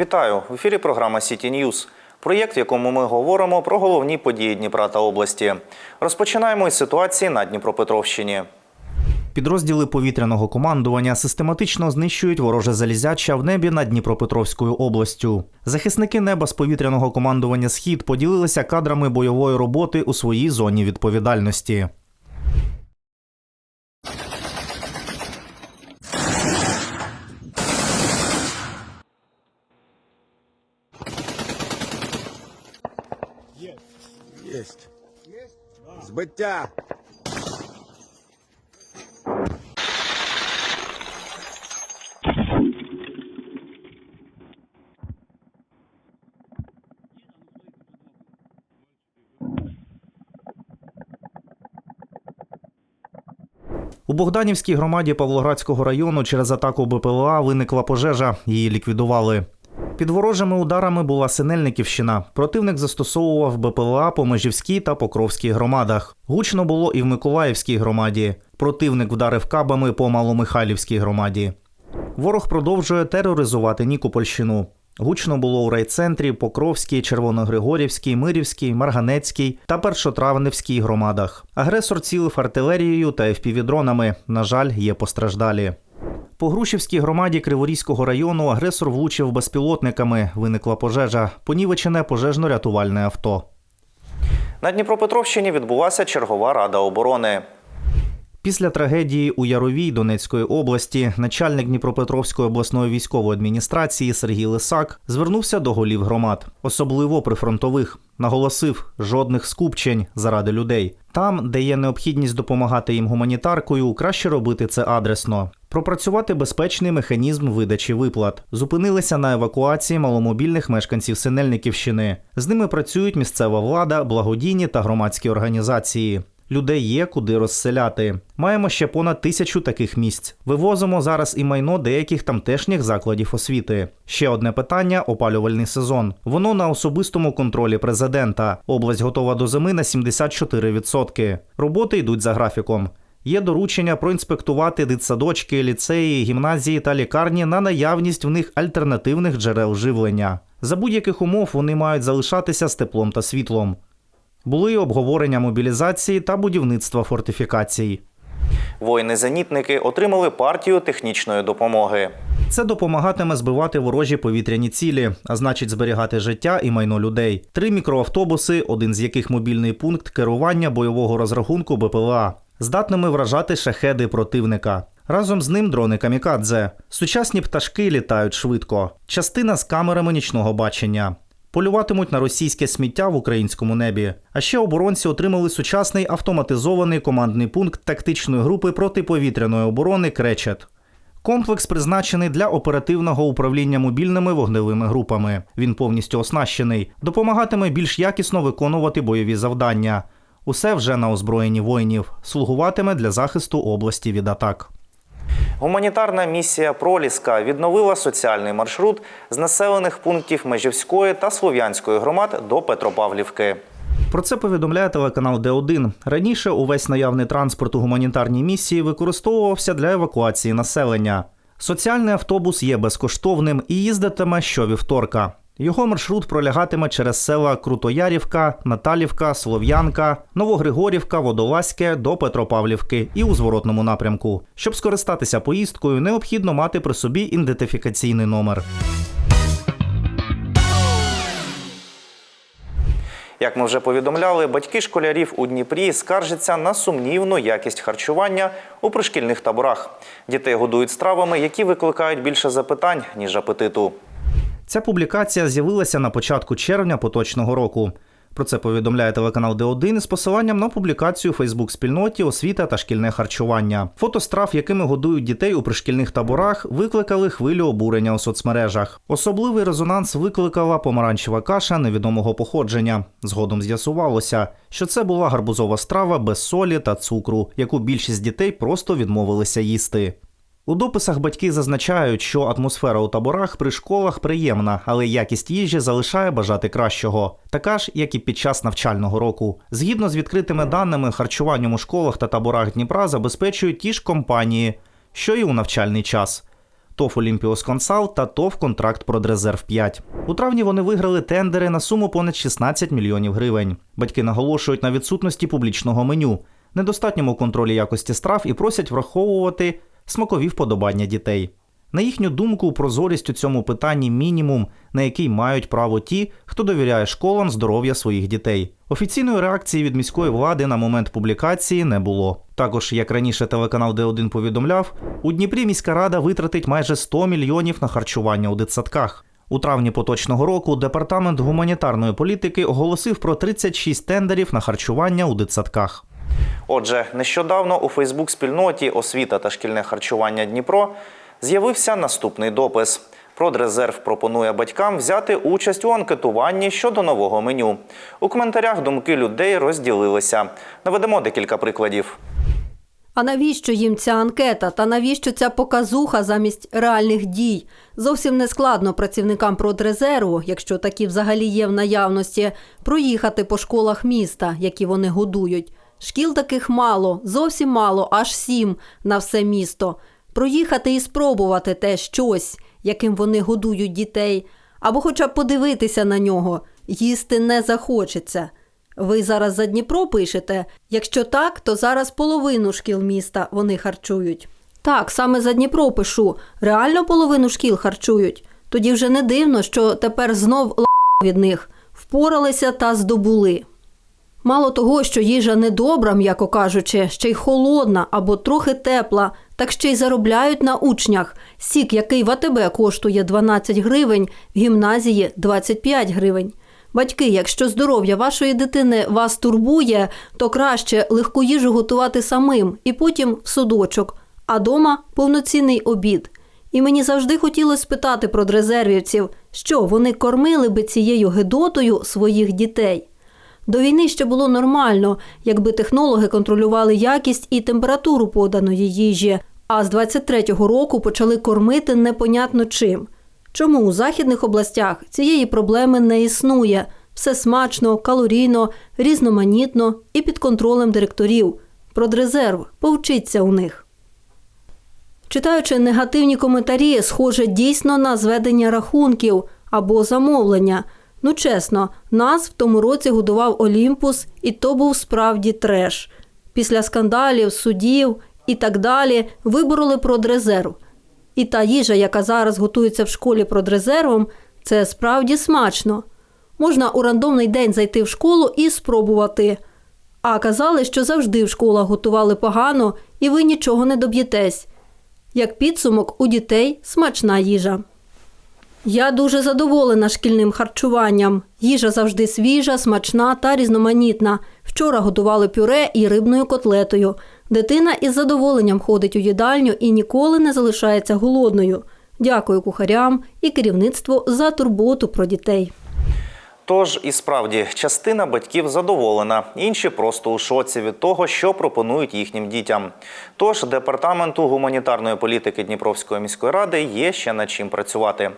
Вітаю! В ефірі програма Сіті Ньюз. Проєкт, в якому ми говоримо про головні події Дніпра та області. Розпочинаємо із ситуації на Дніпропетровщині. Підрозділи повітряного командування систематично знищують вороже залізяча в небі над Дніпропетровською областю. Захисники неба з повітряного командування Схід поділилися кадрами бойової роботи у своїй зоні відповідальності. Збиття. У Богданівській громаді Павлоградського району через атаку БПЛА виникла пожежа. Її ліквідували. Під ворожими ударами була Синельниківщина. Противник застосовував БПЛА по Межівській та Покровській громадах. Гучно було і в Миколаївській громаді. Противник вдарив кабами по Маломихайлівській громаді. Ворог продовжує тероризувати Нікопольщину. Гучно було у райцентрі, Покровській, Червоногригорівській, Мирівській, Марганецькій та Першотравневській громадах. Агресор цілив артилерією та FPV-дронами. На жаль, є постраждалі. По Грушівській громаді Криворізького району агресор влучив безпілотниками. Виникла пожежа. Понівечене пожежно-рятувальне авто. На Дніпропетровщині відбулася чергова рада оборони. Після трагедії у Яровій Донецької області начальник Дніпропетровської обласної військової адміністрації Сергій Лисак звернувся до голів громад, особливо прифронтових. Наголосив жодних скупчень заради людей. Там, де є необхідність допомагати їм гуманітаркою, краще робити це адресно. Пропрацювати безпечний механізм видачі виплат. Зупинилися на евакуації маломобільних мешканців Синельниківщини. З ними працюють місцева влада, благодійні та громадські організації. Людей є куди розселяти. Маємо ще понад тисячу таких місць. Вивозимо зараз і майно деяких тамтешніх закладів освіти. Ще одне питання опалювальний сезон. Воно на особистому контролі президента. Область готова до зими на 74%. Роботи йдуть за графіком. Є доручення проінспектувати дитсадочки, ліцеї, гімназії та лікарні на наявність в них альтернативних джерел живлення. За будь-яких умов вони мають залишатися з теплом та світлом. Були й обговорення мобілізації та будівництва фортифікацій. Воїни-зенітники отримали партію технічної допомоги. Це допомагатиме збивати ворожі повітряні цілі, а значить зберігати життя і майно людей. Три мікроавтобуси, один з яких мобільний пункт керування бойового розрахунку БПЛА, здатними вражати шахеди противника. Разом з ним дрони камікадзе. Сучасні пташки літають швидко. Частина з камерами нічного бачення. Полюватимуть на російське сміття в українському небі. А ще оборонці отримали сучасний автоматизований командний пункт тактичної групи протиповітряної оборони Кречет. Комплекс призначений для оперативного управління мобільними вогневими групами. Він повністю оснащений, допомагатиме більш якісно виконувати бойові завдання. Усе вже на озброєнні воїнів, слугуватиме для захисту області від атак. Гуманітарна місія Проліска відновила соціальний маршрут з населених пунктів Межівської та Слов'янської громад до Петропавлівки. Про це повідомляє телеканал Д1. Раніше увесь наявний транспорт у гуманітарній місії використовувався для евакуації населення. Соціальний автобус є безкоштовним і їздитиме щовівторка. Його маршрут пролягатиме через села Крутоярівка, Наталівка, Слов'янка, Новогригорівка, Водолазьке до Петропавлівки і у зворотному напрямку. Щоб скористатися поїздкою, необхідно мати при собі ідентифікаційний номер. Як ми вже повідомляли, батьки школярів у Дніпрі скаржаться на сумнівну якість харчування у пришкільних таборах. Дітей годують стравами, які викликають більше запитань ніж апетиту. Ця публікація з'явилася на початку червня поточного року. Про це повідомляє телеканал Д1 з посиланням на публікацію Фейсбук-спільноті освіта та шкільне харчування. Фото страв, якими годують дітей у пришкільних таборах, викликали хвилю обурення у соцмережах. Особливий резонанс викликала помаранчева каша невідомого походження. Згодом з'ясувалося, що це була гарбузова страва без солі та цукру, яку більшість дітей просто відмовилися їсти. У дописах батьки зазначають, що атмосфера у таборах при школах приємна, але якість їжі залишає бажати кращого, така ж, як і під час навчального року. Згідно з відкритими даними, харчуванням у школах та таборах Дніпра забезпечують ті ж компанії, що і у навчальний час. ТОВ Олімпіос Консалт та ТОВ Контракт Продрезерв 5. У травні вони виграли тендери на суму понад 16 мільйонів гривень. Батьки наголошують на відсутності публічного меню, недостатньому контролі якості страв і просять враховувати смакові вподобання дітей. На їхню думку, прозорість у цьому питанні мінімум, на який мають право ті, хто довіряє школам здоров'я своїх дітей. Офіційної реакції від міської влади на момент публікації не було. Також, як раніше телеканал Д1 повідомляв, у Дніпрі міська рада витратить майже 100 мільйонів на харчування у дитсадках. У травні поточного року департамент гуманітарної політики оголосив про 36 тендерів на харчування у дитсадках. Отже, нещодавно у Фейсбук-спільноті Освіта та шкільне харчування Дніпро з'явився наступний допис. Продрезерв пропонує батькам взяти участь у анкетуванні щодо нового меню. У коментарях думки людей розділилися. Наведемо декілька прикладів. А навіщо їм ця анкета та навіщо ця показуха замість реальних дій? Зовсім не складно працівникам продрезерву, якщо такі взагалі є в наявності, проїхати по школах міста, які вони годують. Шкіл таких мало, зовсім мало, аж сім на все місто. Проїхати і спробувати те щось, яким вони годують дітей, або хоча б подивитися на нього, їсти не захочеться. Ви зараз за Дніпро пишете? Якщо так, то зараз половину шкіл міста вони харчують. Так, саме за Дніпро пишу. Реально половину шкіл харчують. Тоді вже не дивно, що тепер знов від них впоралися та здобули. Мало того, що їжа недобра, м'яко кажучи, ще й холодна або трохи тепла, так ще й заробляють на учнях. Сік, який в АТБ коштує 12 гривень, в гімназії 25 гривень. Батьки, якщо здоров'я вашої дитини вас турбує, то краще легку їжу готувати самим і потім в судочок, а дома повноцінний обід. І мені завжди хотілося спитати про дрезервівців, що вони кормили би цією гидотою своїх дітей. До війни ще було нормально, якби технологи контролювали якість і температуру поданої їжі, а з 23-го року почали кормити непонятно чим. Чому у західних областях цієї проблеми не існує? Все смачно, калорійно, різноманітно і під контролем директорів. Продрезерв, повчіться у них. Читаючи негативні коментарі, схоже дійсно на зведення рахунків або замовлення. Ну чесно, нас в тому році годував Олімпус, і то був справді треш. Після скандалів, судів і так далі вибороли продрезерв. І та їжа, яка зараз готується в школі продрезервом, це справді смачно. Можна у рандомний день зайти в школу і спробувати. А казали, що завжди в школах готували погано, і ви нічого не доб'єтесь. Як підсумок, у дітей смачна їжа. Я дуже задоволена шкільним харчуванням. Їжа завжди свіжа, смачна та різноманітна. Вчора готували пюре і рибною котлетою. Дитина із задоволенням ходить у їдальню і ніколи не залишається голодною. Дякую кухарям і керівництву за турботу про дітей. Тож і справді частина батьків задоволена, інші просто у шоці від того, що пропонують їхнім дітям. Тож департаменту гуманітарної політики Дніпровської міської ради є ще над чим працювати.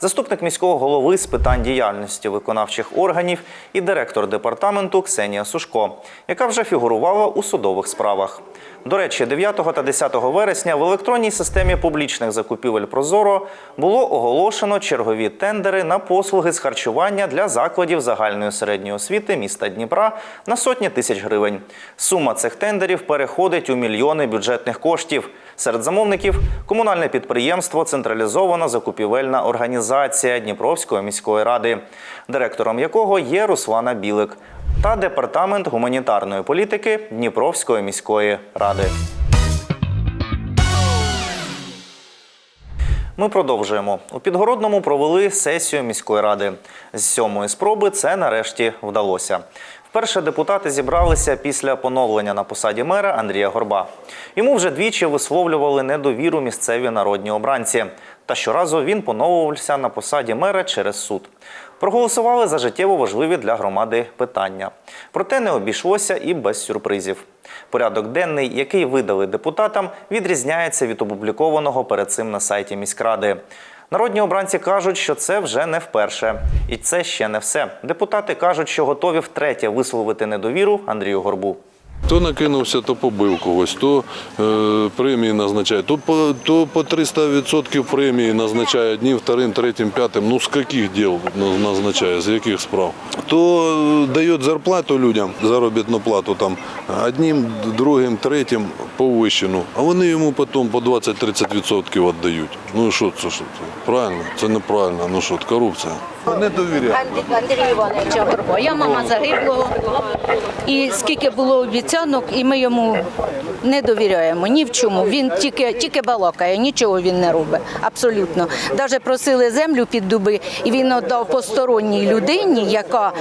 Заступник міського голови з питань діяльності виконавчих органів і директор департаменту Ксенія Сушко, яка вже фігурувала у судових справах. До речі, 9 та 10 вересня в електронній системі публічних закупівель Прозоро було оголошено чергові тендери на послуги з харчування для закладів загальної середньої освіти міста Дніпра на сотні тисяч гривень. Сума цих тендерів переходить у мільйони бюджетних коштів. Серед замовників комунальне підприємство Централізована закупівельна організація Дніпровської міської ради, директором якого є Руслана Білик, та департамент гуманітарної політики Дніпровської міської ради. Ми продовжуємо. У Підгородному провели сесію міської ради. З сьомої спроби це нарешті вдалося. Вперше депутати зібралися після поновлення на посаді мера Андрія Горба. Йому вже двічі висловлювали недовіру місцеві народні обранці. Та щоразу він поновлювався на посаді мера через суд. Проголосували за життєво важливі для громади питання. Проте не обійшлося і без сюрпризів. Порядок денний, який видали депутатам, відрізняється від опублікованого перед цим на сайті міськради. Народні обранці кажуть, що це вже не вперше. І це ще не все. Депутати кажуть, що готові втретє висловити недовіру Андрію Горбу. Хто накинувся, то побив когось, то е, премії назначає, то по, то по 300% премії назначає одним, вторим, третім, п'ятим. Ну з яких діл назначає, з яких справ? То е, дає зарплату людям, заробітну плату там одним, другим, третім повищену, а вони йому потім по 20-30% віддають. Ну і що це? Що? Правильно? Це неправильно. Ну що, корупція. Не довіряю. Андрій- Івановича Горбо. Я мама загиблого. І скільки було обіцянок, і ми йому не довіряємо ні в чому. Він тільки, тільки балакає, нічого він не робить. Абсолютно. Навіть просили землю під дуби, і він віддав посторонній людині, яка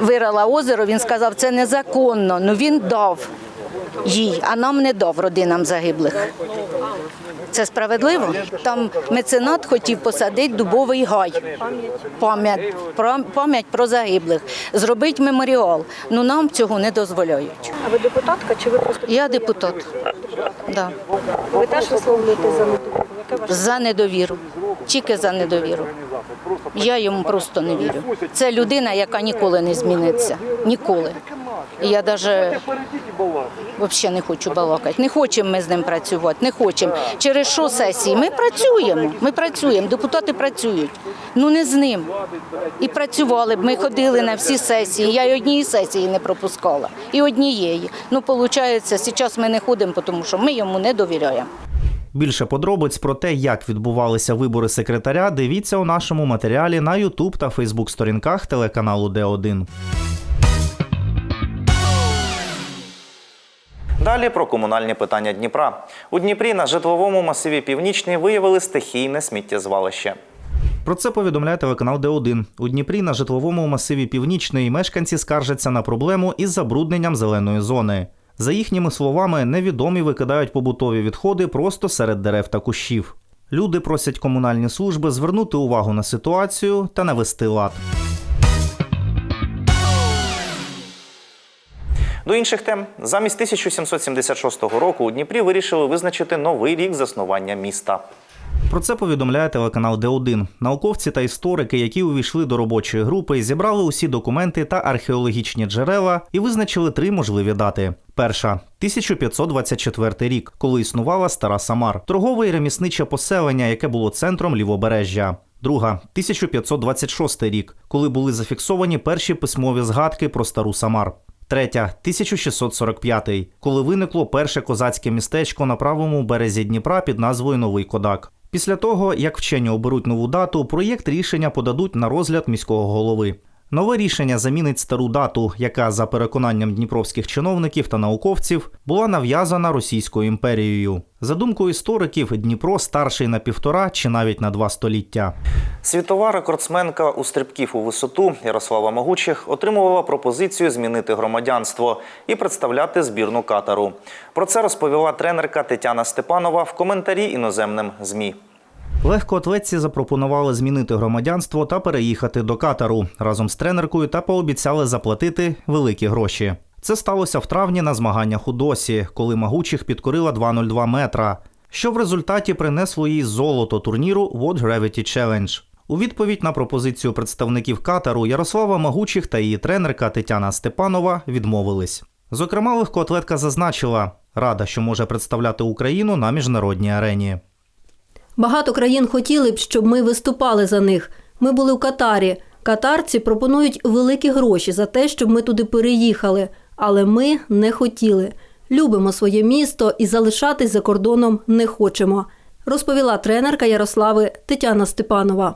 вирала озеро. Він сказав, це незаконно. Ну він дав їй, а нам не дав родинам загиблих. Це справедливо? Там меценат хотів посадити дубовий гай. Пам'ять про пам'ять про загиблих. Зробити меморіал. Ну нам цього не дозволяють. А ви депутатка чи ви просто Я депутат. Да. ви теж висловлюєте за недовіру? За недовіру. Тільки за недовіру. Я йому просто не вірю. Це людина, яка ніколи не зміниться. Ніколи. І я навіть взагалі не хочу балакати. Не хочемо ми з ним працювати, не хочемо. Через що сесії? Ми працюємо. Ми працюємо, депутати працюють. Ну не з ним. І працювали б. Ми ходили на всі сесії. Я й однієї сесії не пропускала. І однієї. Ну, виходить, зараз ми не ходимо, тому що ми йому не довіряємо. Більше подробиць про те, як відбувалися вибори секретаря, дивіться у нашому матеріалі на YouTube та Facebook сторінках телеканалу Д1. Далі про комунальні питання Дніпра. У Дніпрі на житловому масиві Північний виявили стихійне сміттєзвалище. Про це повідомляє телеканал Д1. У Дніпрі на житловому масиві Північної мешканці скаржаться на проблему із забрудненням зеленої зони. За їхніми словами, невідомі викидають побутові відходи просто серед дерев та кущів. Люди просять комунальні служби звернути увагу на ситуацію та навести лад. До інших тем замість 1776 року у Дніпрі вирішили визначити новий рік заснування міста. Про це повідомляє телеканал Д1. Науковці та історики, які увійшли до робочої групи, зібрали усі документи та археологічні джерела і визначили три можливі дати. Перша 1524 рік, коли існувала стара Самар, торгове і ремісниче поселення, яке було центром лівобережжя. Друга 1526 рік, коли були зафіксовані перші письмові згадки про стару Самар. Третя 1645, коли виникло перше козацьке містечко на правому березі Дніпра під назвою Новий Кодак. Після того, як вчені оберуть нову дату, проєкт рішення подадуть на розгляд міського голови. Нове рішення замінить стару дату, яка, за переконанням дніпровських чиновників та науковців, була нав'язана Російською імперією. За думкою істориків, Дніпро старший на півтора чи навіть на два століття. Світова рекордсменка у стрибків у висоту Ярослава Могучих отримувала пропозицію змінити громадянство і представляти збірну катару. Про це розповіла тренерка Тетяна Степанова в коментарі іноземним ЗМІ. Легкоатлетці запропонували змінити громадянство та переїхати до Катару разом з тренеркою та пообіцяли заплатити великі гроші. Це сталося в травні на змаганнях у Досі, коли Магучих підкорила 2.02 метра, що в результаті принесло їй золото турніру World Gravity Challenge. У відповідь на пропозицію представників Катару Ярослава Магучих та її тренерка Тетяна Степанова відмовились. Зокрема, легкоатлетка зазначила, рада, що може представляти Україну на міжнародній арені. Багато країн хотіли б, щоб ми виступали за них. Ми були в Катарі. Катарці пропонують великі гроші за те, щоб ми туди переїхали, але ми не хотіли. Любимо своє місто і залишатись за кордоном не хочемо, розповіла тренерка Ярослави Тетяна Степанова.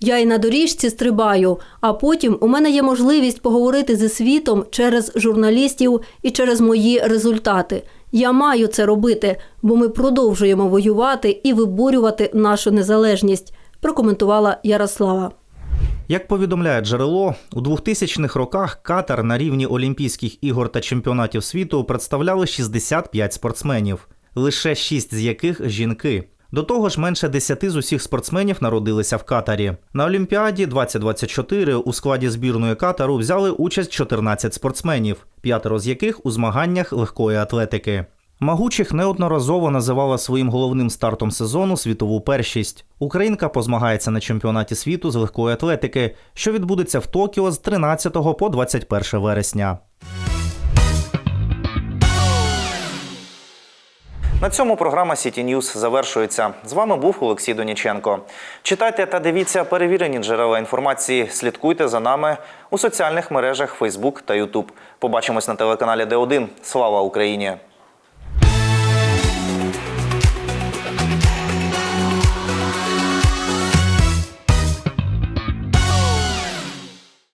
Я і на доріжці стрибаю, а потім у мене є можливість поговорити зі світом через журналістів і через мої результати. Я маю це робити, бо ми продовжуємо воювати і виборювати нашу незалежність, прокоментувала Ярослава. Як повідомляє джерело, у 2000-х роках Катар на рівні Олімпійських ігор та чемпіонатів світу представляли 65 спортсменів, лише 6 з яких жінки. До того ж, менше 10 з усіх спортсменів народилися в Катарі. На Олімпіаді 2024 у складі збірної Катару взяли участь 14 спортсменів, п'ятеро з яких у змаганнях легкої атлетики. Магучих неодноразово називала своїм головним стартом сезону світову першість. Українка позмагається на чемпіонаті світу з легкої атлетики, що відбудеться в Токіо з 13 по 21 вересня. На цьому програма Сіті Ньюс завершується. З вами був Олексій Доніченко. Читайте та дивіться перевірені джерела інформації. Слідкуйте за нами у соціальних мережах Facebook та YouTube. Побачимось на телеканалі Д1. Слава Україні!